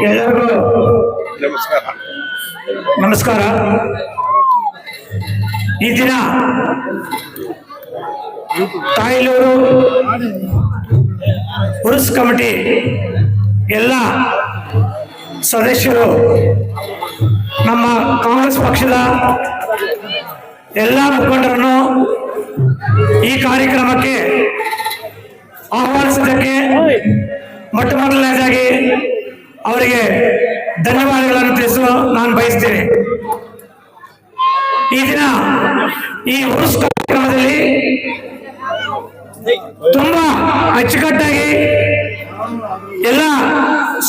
ಎಲ್ಲರಿಗೂ ನಮಸ್ಕಾರ. ನಮಸ್ಕಾರ. ಈ ದಿನ ತಾಯಿಲೂರು ಉರುಸ್ ಕಮಿಟಿ ಎಲ್ಲ ಸದಸ್ಯರು ನಮ್ಮ ಕಾಂಗ್ರೆಸ್ ಪಕ್ಷದ ಎಲ್ಲ ಮುಖಂಡರನ್ನು ಈ ಕಾರ್ಯಕ್ರಮಕ್ಕೆ ಆಹ್ವಾನಿಸಿದ್ದಕ್ಕೆ ಮೊಟ್ಟ ಮೊದಲನೇದಾಗಿ ಅವರಿಗೆ ಧನ್ಯವಾದಗಳನ್ನು ತಿಳಿಸಲು ನಾನು ಬಯಸ್ತೇನೆ. ಈ ದಿನ ಈ ಉರುಸ್ ಕಾರ್ಯಕ್ರಮದಲ್ಲಿ ತುಂಬಾ ಅಚ್ಚುಕಟ್ಟಾಗಿ ಎಲ್ಲ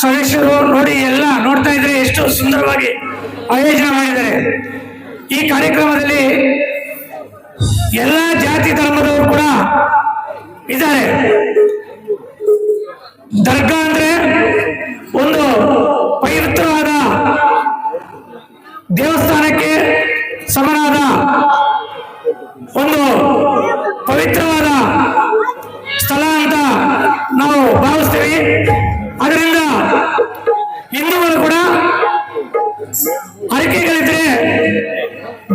ಸದಸ್ಯರು ನೋಡಿ ಎಲ್ಲ ನೋಡ್ತಾ ಇದ್ರೆ ಎಷ್ಟು ಸುಂದರವಾಗಿ ಆಯೋಜನೆ ಮಾಡಿದ್ದಾರೆ. ಈ ಕಾರ್ಯಕ್ರಮದಲ್ಲಿ ಎಲ್ಲ ಜಾತಿ ಧರ್ಮದವರು ಕೂಡ ಇದ್ದಾರೆ ದರ್ಗಾ ಅಂದ್ರೆ ಒಂದು ಪವಿತ್ರವಾದ ದೇವಸ್ಥಾನಕ್ಕೆ ಸಮನಾದ ಒಂದು ಪವಿತ್ರವಾದ ಸ್ಥಳ ಅಂತ ನಾವು ಭಾವಿಸ್ತೇವೆ. ಅದರಿಂದ ಹಿಂದೂಗಳು ಕೂಡ ಅರಿಕೆಗಳಿದ್ರೆ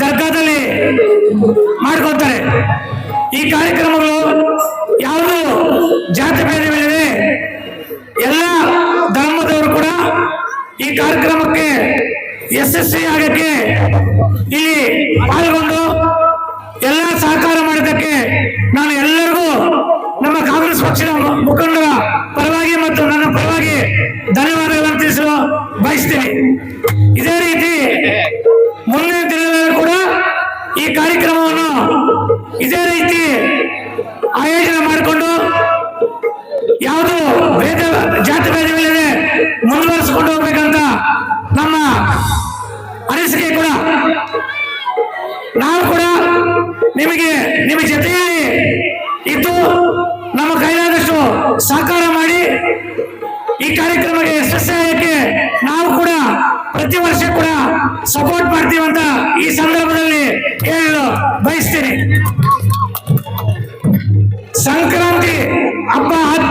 ದರ್ಗಾದಲ್ಲಿ ಮಾಡ್ಕೊಳ್ತಾರೆ. ಈ ಕಾರ್ಯಕ್ರಮಗಳು ಯಾವುದು ಜಾತಿ ಭೇದಗಳಿವೆ ಎಲ್ಲ ಧರ್ಮದವರು ಕೂಡ ಈ ಕಾರ್ಯಕ್ರಮಕ್ಕೆ ಯಶಸ್ವಿ ಆಗಕ್ಕೆ ಇಲ್ಲಿ ಪಾಲ್ಗೊಂಡು ಎಲ್ಲ ಸಹಕಾರ ಮಾಡಿದ್ದಕ್ಕೆ ನಾನು ಎಲ್ಲರಿಗೂ ನಮ್ಮ ಕಾಂಗ್ರೆಸ್ ಪಕ್ಷದ ಮುಖಂಡರ ಪರವಾಗಿ ಮತ್ತು ನನ್ನ ಪರವಾಗಿ ಧನ್ಯವಾದಗಳನ್ನು ತಿಳಿಸಲು ಬಯಸ್ತೀನಿ. ಇದೇ ರೀತಿ ಮುಂದಿನ ದಿನಗಳಲ್ಲಿ ಕೂಡ ಈ ಕಾರ್ಯಕ್ರಮವನ್ನು ಇದೇ ರೀತಿ ಆಯೋಜನೆ ಮಾಡಿಕೊಂಡು ಯಾವುದು ಭೇದ, ಜಾತಿ ಭೇದವಿಲ್ಲದೆ ಮುಂದುವರಿಸಿಕೊಂಡು ಹೋಗ್ಬೇಕಂತ ನಮ್ಮ ಅನಿಸಿಕೆ ಕೂಡ ನಾವು ಕೂಡ ನಿಮಗೆ, ನಿಮ್ಮ ಜೊತೆಯಲ್ಲಿ ಇದ್ದು ನಮ್ಮ ಕೈಲಾದಷ್ಟು ಸಹಕಾರ ಮಾಡಿ ಈ ಕಾರ್ಯಕ್ರಮಕ್ಕೆ ಯಶಸ್ವಿಯಾಗಕ್ಕೆ ನಾವು ಕೂಡ ಪ್ರತಿ ವರ್ಷ ಕೂಡ ಸಪೋರ್ಟ್ ಮಾಡ್ತೀವಿ ಅಂತ ಈ ಸಂದರ್ಭದಲ್ಲಿ ಹೇಳಲು ಬಯಸ್ತೀನಿ. ಸಂಕ್ರಾಂತಿ ಹಬ್ಬ ಆದ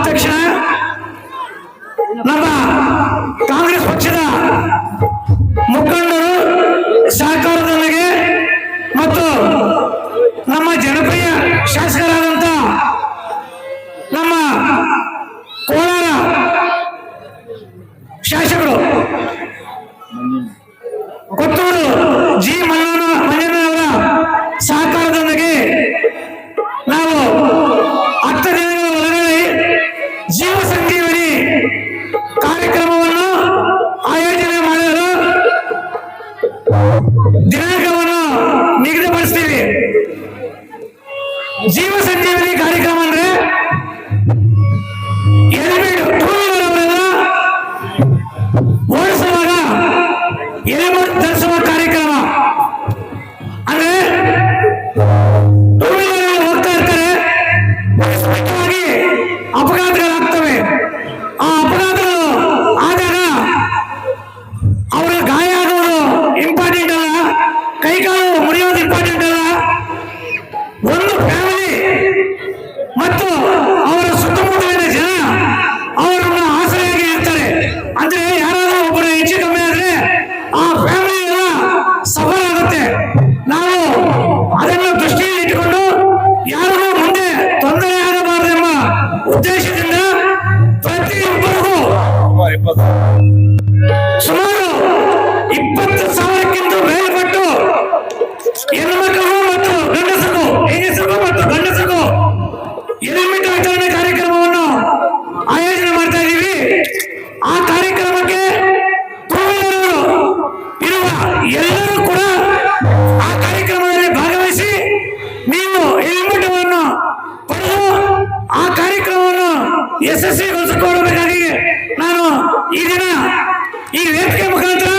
ಶಾಸಕರು. ಕೊತ್ತೂರು ಜಿ ಮಲ್ಲನ ಮಂಜಣ್ಣವರ ಸಹಕಾರದೊಂದಿಗೆ ನಾವು ಹತ್ತು ದಿನಗಳ ಒಳಗಡೆ ಜೀವ ಸಂಜೀವನಿ ಕಾರ್ಯಕ್ರಮವನ್ನು ಆಯೋಜನೆ ಮಾಡಲು ದಿನಾಂಕವನ್ನು ನಿಗದಿಪಡಿಸ್ತೀವಿ. ಜೀವ ಸಂಜೀವನಿ ಕಾರ್ಯಕ್ರಮ ಒಂದು ಫ್ಯಾಮಿಲಿ ಮತ್ತು ಅವರ ಸುತ್ತಮುತ್ತಲಿನ ಜನ ಅವರನ್ನ ಆಸರೆಯಾಗಿ ಇರ್ತಾರೆ ಅಂದ್ರೆ ಯಾರಾದ್ರೂ ಒಬ್ಬರು ಹೆಚ್ಚು ಕಮ್ಮಿ ಆದ್ರೆ ಆ ಫ್ಯಾಮಿಲಿ ಎಲ್ಲ ಸಫಲ ಆಗುತ್ತೆ ನಾವು ಅದನ್ನು ದೃಷ್ಟಿಯಲ್ಲಿ ಇಟ್ಟುಕೊಂಡು ಯಾರಿಗೂ ಮುಂದೆ ತೊಂದರೆ ಆಗಬಾರದೆಂಬ ಉದ್ದೇಶದಿಂದ ಪ್ರತಿಯೊಬ್ಬರಿಗೂ ಆ ಕಾರ್ಯಕ್ರಮಕ್ಕೆ ಇರುವ ಎಲ್ಲರೂ ಕೂಡ ಆ ಕಾರ್ಯಕ್ರಮದಲ್ಲಿ ಭಾಗವಹಿಸಿ ನೀವು ಹೆಲ್ಮೆಟ್ ಅನ್ನು ಪಡೆದು ಆ ಕಾರ್ಯಕ್ರಮವನ್ನು ಯಶಸ್ವಿಗೊಳಿಸಿಕೊಳ್ಳಬೇಕಾಗಿ ನಾನು ಈ ದಿನ ಈ ವೇದಿಕೆ ಮುಖಾಂತರ